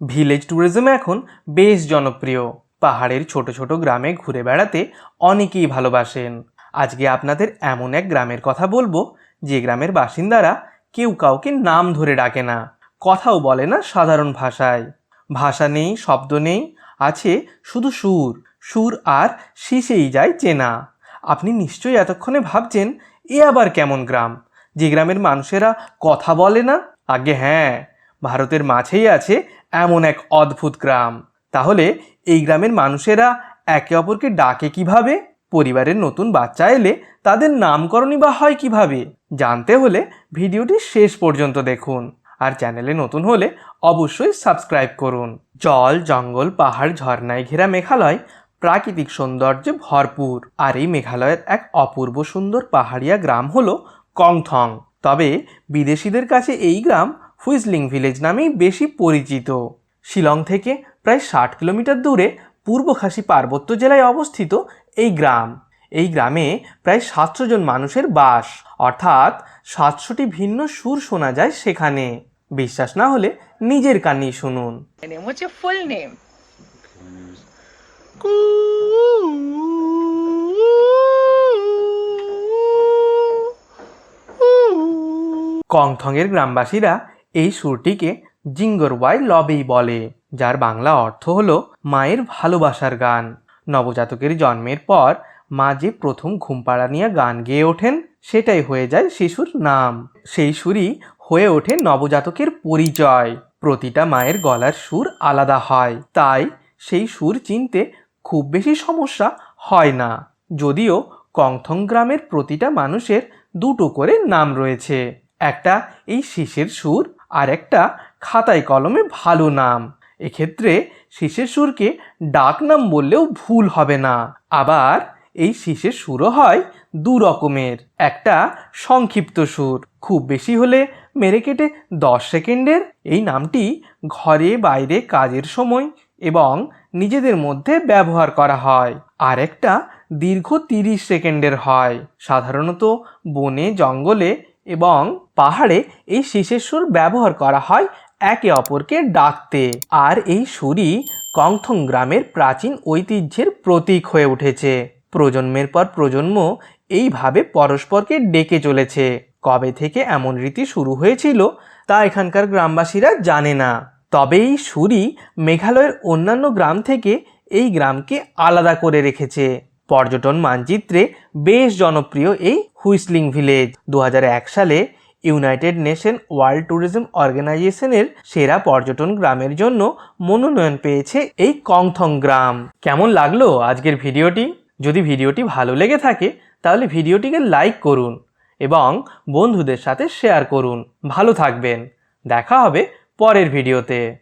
Village tourism এখন বেশ জনপ্রিয়। পাহাড়ের ছোট ছোট গ্রামে ঘুরে বেড়াতে অনেকেই ভালোবাসেন। আজকে আপনাদের এমন এক গ্রামের কথা বলব, যে গ্রামের বাসিন্দারা কেউ কাউকে নাম ধরে ডাকে না, কথাও বলে না সাধারণ ভাষায়। ভাষা নেই, শব্দ নেই, আছে শুধু সুর। সুর আর শীষেই যায় চেনা। আপনি নিশ্চয়ই এতক্ষণে ভাবছেন, এ আবার কেমন গ্রাম? যে গ্রামের মানুষেরা কথা বলে না? আগে হ্যাঁ। ভারতের মাঝেই আছে এমন এক অদ্ভুত গ্রাম। তাহলে এই গ্রামের মানুষেরা একে অপরকে ডাকে কীভাবে? পরিবারের নতুন বাচ্চা এলে তাদের নামকরণই বা হয় কীভাবে? জানতে হলে ভিডিওটি শেষ পর্যন্ত দেখুন আর চ্যানেলে নতুন হলে অবশ্যই সাবস্ক্রাইব করুন। জল, জঙ্গল, পাহাড়, ঝর্ণায় ঘেরা মেঘালয় প্রাকৃতিক সৌন্দর্যে ভরপুর। আর এই মেঘালয়ের এক অপূর্ব সুন্দর পাহাড়িয়া গ্রাম হলো কংথং। তবে বিদেশিদের কাছে এই গ্রাম হুইজলিং ভিলেজ নামেই বেশি পরিচিত। শিলং থেকে প্রায় ষাট কিলোমিটার দূরে পূর্ব খাসি পার্বত্য জেলায় অবস্থিত এই গ্রাম। এই গ্রামে প্রায় সাতশো জন মানুষের বাস অর্থাৎ সাতশোটি ভিন্ন সুর শোনা যায় সেখানে। বিশ্বাস না হলে নিজের কানেই শুনুন। Your full name? কংথংয়ের গ্রামবাসীরা এই সুরটিকে জিঙ্গরওয়াই লবেই বলে, যার বাংলা অর্থ হলো মায়ের ভালোবাসার গান। নবজাতকের জন্মের পর মা যে প্রথম ঘুমপাড়া নিয়ে গান গেয়ে ওঠেন, সেটাই হয়ে যায় শিশুর নাম। সেই সুরই হয়ে ওঠে নবজাতকের পরিচয়। প্রতিটা মায়ের গলার সুর আলাদা হয়, তাই সেই সুর চিনতে খুব বেশি সমস্যা হয় না। যদিও কংথং গ্রামের প্রতিটা মানুষের দুটো করে নাম রয়েছে। একটা এই শিশের সুর আর একটা খাতায় কলমে ভালো নাম। এক্ষেত্রে শীষের সুরকে ডাক নাম বললেও ভুল হবে না। আবার এই শীষের সুরও হয় দু রকমের। একটা সংক্ষিপ্ত সুর। খুব বেশি হলে মেরে কেটে দশ সেকেন্ডের। এই নামটি ঘরে বাইরে কাজের সময় এবং নিজেদের মধ্যে ব্যবহার করা হয়। আর একটা দীর্ঘ তিরিশ সেকেন্ডের হয়। সাধারণত বনে, জঙ্গলে এবং পাহাড়ে এই শীষের সুর ব্যবহার করা হয় একে অপরকে ডাকতে। আর এই সুরই কংথং গ্রামের প্রাচীন ঐতিহ্যের প্রতীক হয়ে উঠেছে। প্রজন্মের পর প্রজন্ম এইভাবে পরস্পরকে ডেকে চলেছে। কবে থেকে এমন রীতি শুরু হয়েছিল তা এখানকার গ্রামবাসীরা জানে না। তবে এই সুরি মেঘালয়ের অন্যান্য গ্রাম থেকে এই গ্রামকে আলাদা করে রেখেছে। পর্যটন মানচিত্রে বেশ জনপ্রিয় এই হুইসলিং ভিলেজ। দু হাজার এক সালে ইউনাইটেড নেশন ওয়ার্ল্ড ট্যুরিজম অর্গানাইজেশনের সেরা পর্যটন গ্রামের জন্য মনোনয়ন পেয়েছে এই কংথং গ্রাম। কেমন লাগল আজকের ভিডিওটি? যদি ভিডিওটি ভালো লেগে থাকে, তাহলে ভিডিওটিকে লাইক করুন এবং বন্ধুদের সাথে শেয়ার করুন। ভালো থাকবেন। দেখা হবে পরের ভিডিওতে।